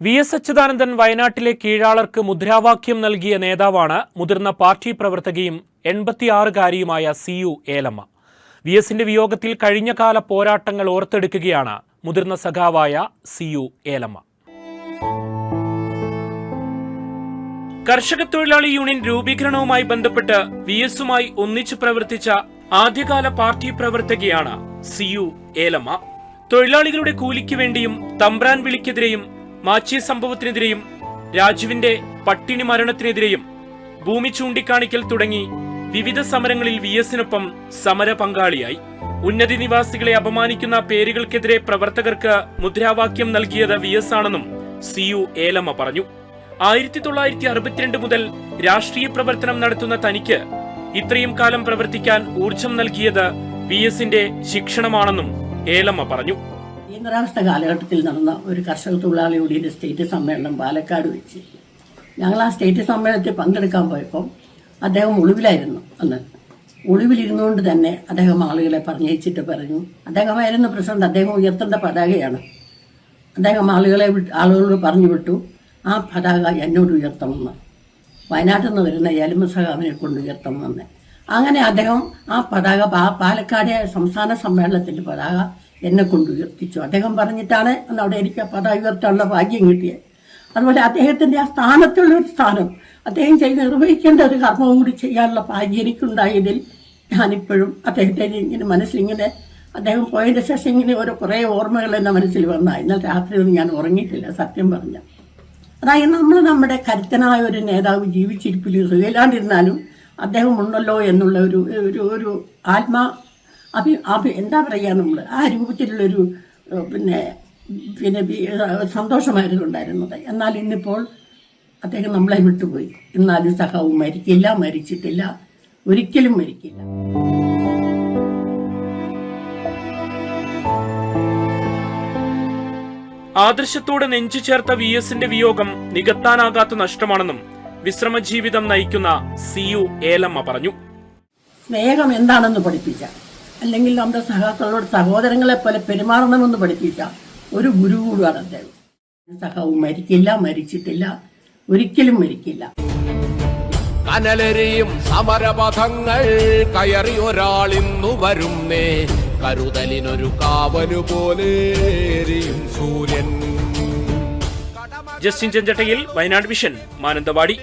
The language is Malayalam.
വി എസ് അച്യുതാനന്ദൻ വയനാട്ടിലെ കീഴാളർക്ക് മുദ്രാവാക്യം നൽകിയ നേതാവാണ് മുതിർന്ന പാർട്ടി പ്രവർത്തകയും എൺപത്തിയാറുകാരിയുമായ സി യു ഏലമ്മ. വി എസിന്റെ വിയോഗത്തിൽ കഴിഞ്ഞകാല പോരാട്ടങ്ങൾ ഓർത്തെടുക്കുകയാണ് മുതിർന്ന സഖാവായ സി യു ഏലമ്മ. കർഷക തൊഴിലാളി യൂണിയൻ രൂപീകരണവുമായി ബന്ധപ്പെട്ട് വി എസുമായി ഒന്നിച്ചു പ്രവർത്തിച്ച ആദ്യകാല പാർട്ടി പ്രവർത്തകയാണ് സി യു ഏലമ്മ. തൊഴിലാളികളുടെ കൂലിക്ക് വേണ്ടിയും തമ്പ്രാൻ വിളിക്കെതിരെയും മാച്ചി സംഭവത്തിനെതിരെയും രാജുവിന്റെ പട്ടിണി മരണത്തിനെതിരെയും ഭൂമി ചൂണ്ടിക്കാണിക്കൽ തുടങ്ങി വിവിധ സമരങ്ങളിൽ വി എസിനൊപ്പം സമര പങ്കാളിയായി ഉന്നതി നിവാസികളെ അപമാനിക്കുന്ന പേരുകൾക്കെതിരെ പ്രവർത്തകർക്ക് മുദ്രാവാക്യം നൽകിയത് വി എസ് ആണെന്നും സി യു ഏലമ്മ പറഞ്ഞു. ആയിരത്തി തൊള്ളായിരത്തി അറുപത്തിരണ്ട് മുതൽ രാഷ്ട്രീയ പ്രവർത്തനം നടത്തുന്ന തനിക്ക് ഇത്രയും കാലം പ്രവർത്തിക്കാൻ ഊർജം നൽകിയത് വി എസിന്റെ ശിക്ഷണമാണെന്നും ഏലമ്മ പറഞ്ഞു. അടിയന്തരാവസ്ഥ കാലഘട്ടത്തിൽ നടന്ന ഒരു കർഷക തൊഴിലാളി യൂണിയന്റെ സ്റ്റേറ്റ് സമ്മേളനം പാലക്കാട് വെച്ച്. ഞങ്ങൾ ആ സ്റ്റേറ്റ് സമ്മേളനത്തിൽ പങ്കെടുക്കാൻ പോയപ്പോൾ അദ്ദേഹം ഒളിവിലായിരുന്നു അന്ന്. ഒളിവിലിരുന്നുകൊണ്ട് തന്നെ അദ്ദേഹം ആളുകളെ പറഞ്ഞയച്ചിട്ട് പറഞ്ഞു. അദ്ദേഹമായിരുന്നു പ്രസിഡന്റ് അദ്ദേഹം ഉയർത്തേണ്ട പതാകയാണ്. അദ്ദേഹം ആളുകളെ ആളുകളോട് പറഞ്ഞു വിട്ടു ആ പതാക എന്നോട് ഉയർത്തണമെന്ന്. വയനാട്ടിൽ നിന്ന് വരുന്ന എലുമ സഹാബിനെ കൊണ്ട് ഉയർത്തണമെന്ന്. അങ്ങനെ അദ്ദേഹം ആ പതാക പാലക്കാട് സംസ്ഥാന സമ്മേളനത്തിന്റെ പതാക എന്നെ കൊണ്ട് ഉയർത്തിച്ചു. അദ്ദേഹം പറഞ്ഞിട്ടാണ് അന്ന് അവിടെ എനിക്ക് ആ പതാക ഉയർത്താനുള്ള ഭാഗ്യം കിട്ടിയത്. അതുപോലെ അദ്ദേഹത്തിന്റെ ആ സ്ഥാനത്തുള്ള ഒരു സ്ഥാനം അദ്ദേഹം ചെയ്ത് നിർവഹിക്കേണ്ട ഒരു കർമ്മവും കൂടി ചെയ്യാനുള്ള ഭാഗ്യം എനിക്കുണ്ടായതിൽ ഞാനിപ്പോഴും അദ്ദേഹത്തെ ഇങ്ങനെ മനസ്സിലിങ്ങനെ അദ്ദേഹം പോയതിന്റെ ശേഷം ഇങ്ങനെ ഓരോ കുറേ ഓർമ്മകൾ എന്റെ മനസ്സിൽ വന്ന. ഇന്നലെ രാത്രിയൊന്നും ഞാൻ ഉറങ്ങിയിട്ടില്ല സത്യം പറഞ്ഞ. അതായത് നമ്മൾ നമ്മുടെ കരുത്തനായ ഒരു നേതാവ് ജീവിച്ചിരിപ്പിൽ സുഖയില്ലാണ്ടിരുന്നാലും അദ്ദേഹം ഉണ്ടല്ലോ എന്നുള്ള ഒരു ഒരു ഒരു ആത്മാ അഭി അഭി എന്താ പറയുക നമ്മൾ ആ രൂപത്തിലുള്ളൊരു ഒരു പിന്നെ പിന്നെ സന്തോഷമായിരുന്നു ഉണ്ടായിരുന്നത് എന്നാൽ ഇന്നിപ്പോൾ അദ്ദേഹം നമ്മളെ വിട്ടുപോയി. എന്നാലും സഹാവും മരിക്കില്ല മരിച്ചിട്ടില്ല. ഒരിക്കലും മരിക്കില്ല. ആദർശത്തോട് നെഞ്ചു ചേർത്ത വി എസിന്റെ വിയോഗം നികത്താനാകാത്ത നഷ്ടമാണെന്നും വിശ്രമ ജീവിതം നയിക്കുന്ന സി യു ഏലമ്മ പറഞ്ഞു. സ്നേഹം എന്താണെന്ന് പഠിപ്പിച്ച അല്ലെങ്കിൽ നമ്മുടെ സഹാക്കളോട് സഹോദരങ്ങളെ പോലെ പെരുമാറണമെന്ന് പഠിപ്പിച്ച ഒരു ഗുരു കൂടുവാണ് അദ്ദേഹം. സഹവും മരിക്കില്ല മരിച്ചിട്ടില്ല. ഒരിക്കലും മരിക്കില്ല. കനലെറിയും സമരപഥങ്ങൾ കയറി ഒരാൾ ഇന്നു വരുന്നേ. കരുതലിനൊരു കാവലു പോലെ സൂര്യൻ. ജസ്റ്റിൻ ചെഞ്ചട്ടയിൽ വയനാട് മിഷൻ മാനന്തവാടി.